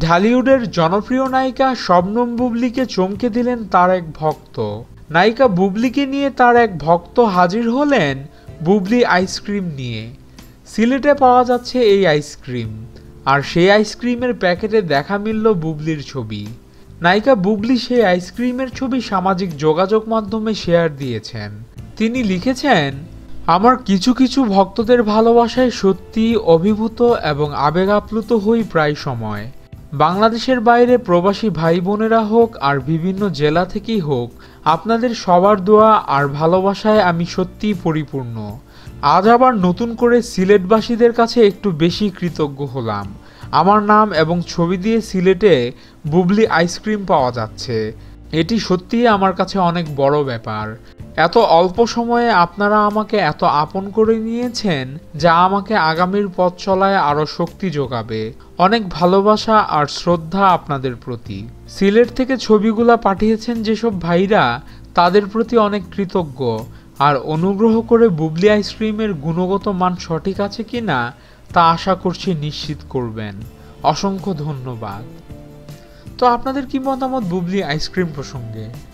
ঢালিউডের জনপ্রিয় নায়িকা শবনম বুবলিকে চমকে দিলেন তার এক ভক্ত। নায়িকা বুবলিকে নিয়ে তার এক ভক্ত হাজির হলেন বুবলি আইসক্রিম নিয়ে। সিলেটে পাওয়া যাচ্ছে এই আইসক্রিম। আর সেই আইসক্রিমের প্যাকেটে দেখা মিলল বুবলির ছবি। নায়িকা বুবলি সেই আইসক্রিমের ছবি সামাজিক যোগাযোগ মাধ্যমে শেয়ার দিয়েছেন। তিনি লিখেছেন, আমার কিছু কিছু ভক্তদের ভালোবাসায় সত্যি অভিভূত এবং আবেগ আপ্লুত হই প্রায় সময়। বাংলাদেশের বাইরে প্রবাসী ভাই বোনেরা হোক আর বিভিন্ন জেলা থেকেই হোক, আপনাদের সবার দোয়া আর ভালোবাসায় আমি সত্যিই পরিপূর্ণ। আজ আবার নতুন করে সিলেটবাসীদের কাছে একটু বেশি কৃতজ্ঞ হলাম। আমার নাম এবং ছবি দিয়ে সিলেটে বুবলি আইসক্রিম পাওয়া যাচ্ছে। এটি সত্যিই আমার কাছে অনেক বড় ব্যাপার। এত অল্প সময়ে আপনারা আমাকে এত আপন করে নিয়েছেন যা আমাকে আগামীর পথ চলায় আরও শক্তি যোগাবে। অনেক ভালোবাসা আর শ্রদ্ধা আপনাদের প্রতি। সিলেট থেকে ছবিগুলা পাঠিয়েছেন যেসব ভাইরা, তাদের প্রতি অনেক কৃতজ্ঞ। আর অনুগ্রহ করে বুবলি আইসক্রিমের গুণগত মান সঠিক আছে কিনা, তা আশা করছি নিশ্চিত করবেন। অসংখ্য ধন্যবাদ। তো আপনাদের কি মতামত বুবলি আইসক্রিম প্রসঙ্গে?